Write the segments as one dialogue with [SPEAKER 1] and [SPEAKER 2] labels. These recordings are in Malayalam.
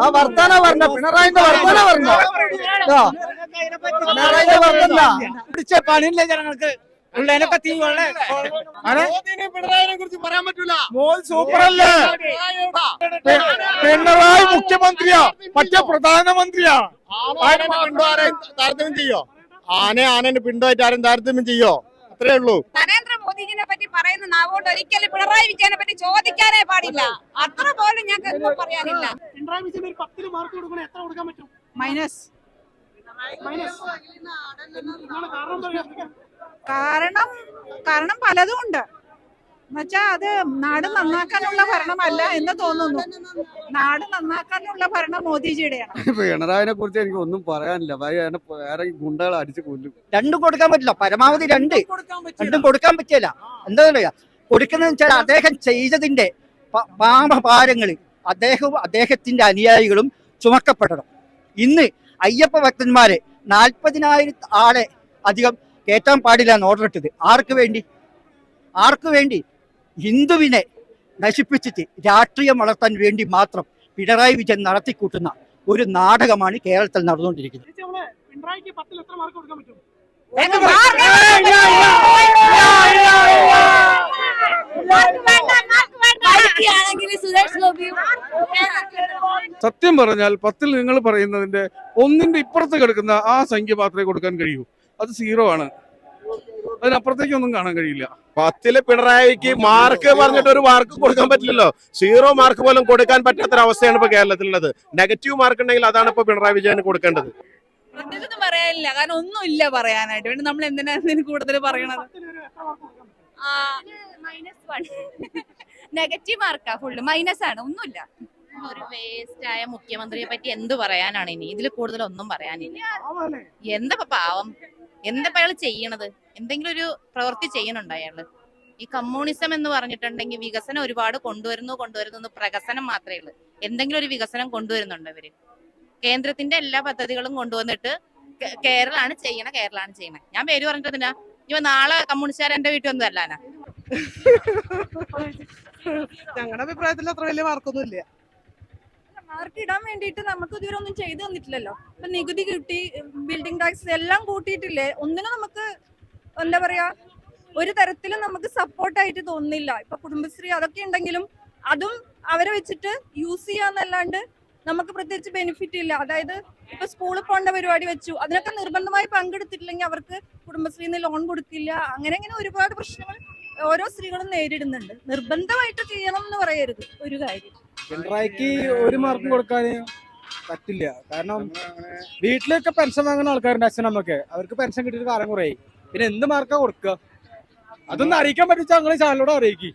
[SPEAKER 1] ആ വർത്താന പറഞ്ഞ പിണറായിന്റെ വർത്താന പറഞ്ഞോ. പിണറായിന്റെ വർത്തല്ല
[SPEAKER 2] പിടിച്ച പണിയില്ല ജനങ്ങൾക്ക്? പിണറായി മുഖ്യമന്ത്രിയാ. മറ്റേ പ്രധാനമന്ത്രിയാ.
[SPEAKER 3] ആനെ പിണ്ടോ ആരെയും താരതമ്യം ചെയ്യോ? ആനെ ആനേനെ പിണ്ടോയിട്ട് ആരും താരതമ്യം ചെയ്യോ? അത്രേ ഉള്ളൂ.
[SPEAKER 4] നരേന്ദ്രമോദിജിനെ പറയുന്ന നാവോട്ട് ഒരിക്കലും പിണറായി വിജയനെ പറ്റി ചോദിക്കാനേ പാടില്ല. അത്ര പോലും ഞങ്ങൾക്ക് പറയാനില്ല.
[SPEAKER 5] പിണറായി വിജയൻ ഒരു പത്തിന് മാർക്ക് കൊടുക്കണേ എത്ര കൊടുക്കാൻ പറ്റും?
[SPEAKER 4] മൈനസ്.
[SPEAKER 5] മൈനസ്. കാരണം
[SPEAKER 4] കാരണം പലതും ഉണ്ട്. എന്നുവെച്ചാ അത് നാട് നന്നാക്കാനുള്ള ഭരണമല്ല എന്ന് തോന്നുന്നു. നാട് നന്നാക്കാനുള്ള ഭരണം മോദിജിയുടെയാണ്.
[SPEAKER 1] പിണറായിനെ കുറിച്ച് എനിക്ക് ഒന്നും പറയാനില്ല. വേറെ ഗുണ്ടകൾ അടിച്ചു കൊല്ലും.
[SPEAKER 2] രണ്ടും കൊടുക്കാൻ പറ്റില്ല. പരമാവധി രണ്ട്. രണ്ടും കൊടുക്കാൻ പറ്റില്ല. എന്താ പറയാ കൊടുക്കുന്നതെന്ന് വെച്ചാൽ അദ്ദേഹം ചെയ്തതിന്റെ പാമഭാരങ്ങൾ അദ്ദേഹവും അദ്ദേഹത്തിന്റെ അനുയായികളും ചുമക്കപ്പെടണം. ഇന്ന് അയ്യപ്പ ഭക്തന്മാരെ നാൽപ്പതിനായിരം ആളെ അധികം കയറ്റാൻ പാടില്ല എന്ന് ഓർഡർ ഇട്ടത്. ആർക്ക് വേണ്ടി? ആർക്ക് വേണ്ടി? ഹിന്ദുവിനെ നശിപ്പിച്ചിട്ട് രാഷ്ട്രീയം വളർത്താൻ വേണ്ടി മാത്രം പിണറായി വിജയൻ നടത്തിക്കൂട്ടുന്ന ഒരു നാടകമാണ് കേരളത്തിൽ നടന്നുകൊണ്ടിരിക്കുന്നത്.
[SPEAKER 5] പിണറായിക്ക് പത്തിൽ എത്ര മാർക്ക് കൊടുക്കാൻ പറ്റും
[SPEAKER 4] സുരേഷ് ഗോപിയും
[SPEAKER 6] സത്യം പറഞ്ഞാൽ പത്തിൽ നിങ്ങൾ പറയുന്നതിന്റെ ഒന്നിന്റെ ഇപ്പുറത്ത് കിടക്കുന്ന ആ സംഖ്യ മാത്രമേ കൊടുക്കാൻ കഴിയൂ. അത് സീറോ ആണ്. അതിനപ്പുറത്തേക്കൊന്നും കാണാൻ കഴിയില്ല.
[SPEAKER 3] പത്തിൽ പിണറായിക്ക് മാർക്ക് പറഞ്ഞിട്ട് ഒരു മാർക്ക് കൊടുക്കാൻ പറ്റില്ലല്ലോ. സീറോ മാർക്ക് പോലും കൊടുക്കാൻ പറ്റാത്ത അവസ്ഥയാണ് ഇപ്പൊ കേരളത്തിലുള്ളത്. നെഗറ്റീവ് മാർക്ക് ഉണ്ടെങ്കിൽ അതാണ് ഇപ്പൊ പിണറായി വിജയന് കൊടുക്കേണ്ടത്.
[SPEAKER 4] പ്രത്യേകിച്ചൊന്നും പറയാനില്ല. കാരണം ഒന്നും ഇല്ല പറയാനായിട്ട്. വേണ്ടി നമ്മൾ എന്തിനാ കൂടുതൽ പറയണത്? മൈനസ് വൺ നെഗറ്റീവ് മാർക്കാ ഫുള്ള് മൈനസ് ആണ് ഒന്നുമില്ല.
[SPEAKER 7] ഒരു വേസ്റ്റ് ആയ മുഖ്യമന്ത്രിയെ പറ്റി എന്ത് പറയാനാണ് ഇനി? ഇതിൽ കൂടുതൽ ഒന്നും പറയാനില്ല എന്താ പാവം? എന്താ അയാൾ ചെയ്യണത്? എന്തെങ്കിലും ഒരു പ്രവൃത്തി ചെയ്യണുണ്ടോ അയാൾ? ഈ കമ്മ്യൂണിസം എന്ന് പറഞ്ഞിട്ടുണ്ടെങ്കിൽ വികസനം ഒരുപാട് കൊണ്ടുവരുന്നു കൊണ്ടുവരുന്നു പ്രകസനം മാത്രമേ ഉള്ളൂ. എന്തെങ്കിലും ഒരു വികസനം കൊണ്ടുവരുന്നുണ്ടോ ഇവർ? കേന്ദ്രത്തിന്റെ എല്ലാ പദ്ധതികളും കൊണ്ടുവന്നിട്ട് കേരളാണ് ചെയ്യണ കേരളാണ് ചെയ്യണേ. ഞാൻ പേര് പറഞ്ഞിട്ടില്ല ഇവ നാളെ കമ്മ്യൂണിസ്റ്റുകാർ എന്റെ വീട്ടിൽ ഒന്നും അല്ലാനാ
[SPEAKER 8] ഞങ്ങളുടെ അഭിപ്രായത്തിൽ അത്ര വലിയ മാർക്കൊന്നും ഇല്ല
[SPEAKER 4] മാർക്ക് ഇടാൻ വേണ്ടിയിട്ട് നമുക്ക് ഇതുവരെ ഒന്നും ചെയ്തു തന്നിട്ടില്ലല്ലോ. ഇപ്പൊ നികുതി കിട്ടി ബിൽഡിംഗ് ടാക്സ് എല്ലാം കൂട്ടിയിട്ടില്ലേ? ഒന്നിനും നമുക്ക് എന്താ പറയാ ഒരു തരത്തിലും നമുക്ക് സപ്പോർട്ടായിട്ട് തോന്നുന്നില്ല. ഇപ്പൊ കുടുംബശ്രീ അതൊക്കെ ഉണ്ടെങ്കിലും അതും അവരെ വെച്ചിട്ട് യൂസ് ചെയ്യാന്നല്ലാണ്ട് നമുക്ക് പ്രത്യേകിച്ച് ബെനിഫിറ്റ് ഇല്ല. അതായത് ഇപ്പൊ സ്കൂളിൽ പോകേണ്ട പരിപാടി വെച്ചു. അതിനൊക്കെ നിർബന്ധമായി പങ്കെടുത്തിട്ടില്ലെങ്കിൽ അവർക്ക് കുടുംബശ്രീന്ന് ലോൺ കൊടുക്കില്ല അങ്ങനെ അങ്ങനെ ഒരുപാട് പ്രശ്നങ്ങൾ ഓരോ സ്ത്രീകളും നേരിടുന്നുണ്ട്. നിർബന്ധമായിട്ട് ചെയ്യണം എന്ന് പറയരുത്. ഒരു കാര്യം.
[SPEAKER 2] പിണറായിക്ക് ഒരു മാർക്കും കൊടുക്കാൻ പറ്റില്ല. കാരണം വീട്ടിലൊക്കെ പെൻഷൻ വാങ്ങുന്ന ആൾക്കാരുണ്ട് അച്ഛനമ്മക്ക് അവർക്ക് പെൻഷൻ കിട്ടിയിട്ട് കാലം കുറയായി. പിന്നെ എന്ത് മാർക്കാ കൊടുക്കുക? അതൊന്നും അറിയിക്കാൻ പറ്റിച്ചാൽ ഞങ്ങൾ ചാനലോട് അറിയിക്കും.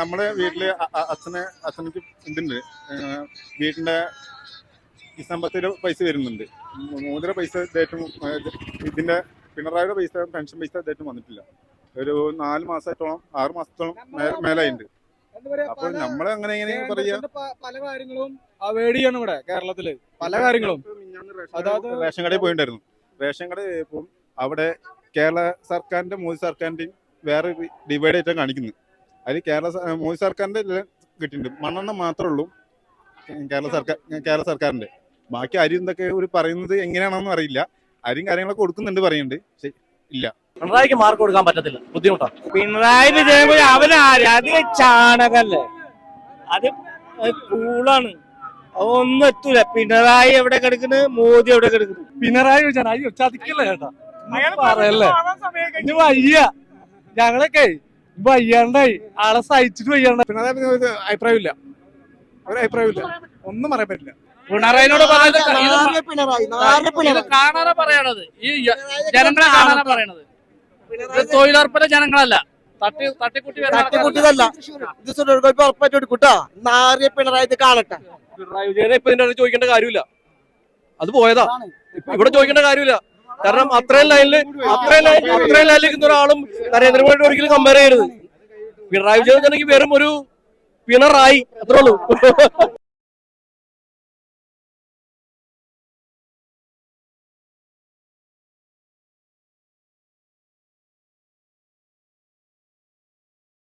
[SPEAKER 9] നമ്മുടെ വീട്ടിൽ അച്ഛനെ അച്ഛനക്ക് ഇതുണ്ട്. വീട്ടിന്റെ സമ്പത്തിന്റെ പൈസ വരുന്നുണ്ട്. മൂന്നര പൈസ ഇതായിട്ടും ഇതിന്റെ പിണറായിയുടെ പൈസ പെൻഷൻ പൈസ ഇതായിട്ടും വന്നിട്ടില്ല. ഒരു നാല് മാസത്തോളം ആറ് മാസത്തോളം മേലായിണ്ട്. മേലായിട്ടുണ്ട് അപ്പോൾ നമ്മൾ അങ്ങനെ ഇങ്ങനെ പറയാ?
[SPEAKER 2] പല കാര്യങ്ങളും അവോയ്ഡ് ഇവിടെ കേരളത്തിൽ. പല കാര്യങ്ങളും. അതായത്
[SPEAKER 9] റേഷൻ കടയിൽ പോയിണ്ടായിരുന്നു. റേഷൻ കട പോയപ്പോൾ അവിടെ കേരള സർക്കാരിന്റെ മോദി സർക്കാരിന്റെയും വേറെ ഡിവൈഡ് ആയിട്ടാണ് കാണിക്കുന്നത്. അതിൽ കേരള മോദി സർക്കാരിന്റെ എല്ലാം കിട്ടിയിട്ടുണ്ട്. മണ്ണെണ്ണ മാത്രമേ ഉള്ളൂ കേരള സർക്കാർ കേരള സർക്കാരിന്റെ. ബാക്കി അരി എന്തൊക്കെ ഒരു പറയുന്നത് എങ്ങനെയാണെന്ന് അറിയില്ല. അരിയും കാര്യങ്ങളൊക്കെ കൊടുക്കുന്നുണ്ട് പറയുന്നുണ്ട്. പക്ഷെ ഇല്ല.
[SPEAKER 2] പിണറായിക്ക് മാർക്ക് കൊടുക്കാൻ പറ്റത്തില്ല. ബുദ്ധിമുട്ടാണ് പിണറായി വിജയൻ അവനാര് അത് ചാണകല്ലേ? അത് കൂളാണ് ഒന്നും എത്തൂല. പിണറായി എവിടെ കിടക്കുന്നു മോദി എവിടെ കിടക്കുന്നു പിണറായി വിജയൻ അയ്യോ ചതിക്കല്ലേ ചേട്ടാ? പറയല്ലേ? ഇനി വയ്യ. ഞങ്ങളൊക്കെ വയ്യാണ്ടായി. ആളെ സഹിച്ചിട്ട് വയ്യാണ്ടായി.
[SPEAKER 6] പിന്നെ അതേപോലെ ഒരു അഭിപ്രായമില്ല. ഒരു അഭിപ്രായമില്ല. ഒന്നും പറയാൻ പറ്റില്ല.
[SPEAKER 2] പിണറായിനോട്
[SPEAKER 8] നാല് പിണറായി നാല് പിണറായി.
[SPEAKER 2] കാണാനാ പറയണത്. ഈ ജനങ്ങളെ കാണാനാ പറയണത്. തൊഴിലുറപ്പിലെ ജനങ്ങളല്ല. തട്ടി തട്ടിക്കുട്ടി
[SPEAKER 8] തട്ടിക്കൂട്ടിയതല്ല. ഇത് സുരേഷ് ഗോപി ഉറപ്പായിട്ട് എടുക്കൂട്ടാ. നാറിയ പിണറായി ഇത് കാണട്ടെ.
[SPEAKER 2] പിണറായി വിജയനെ ഇപ്പൊ ഇതിന്റെ ചോദിക്കേണ്ട കാര്യമില്ല. അത് പോയതാ. ഇവിടെ ചോദിക്കേണ്ട കാര്യമില്ല. കാരണം അത്രയും ലൈനിൽ അത്രയും ലൈൻ അത്രയും ലൈനിൽ നിൽക്കുന്ന ഒരാളും നരേന്ദ്രമോദി ഒരിക്കലും കമ്പയർ ചെയ്യരുത്. പിണറായി വിജയൻ വെറും ഒരു പിണറായി. അത്രേ ഉള്ളൂ.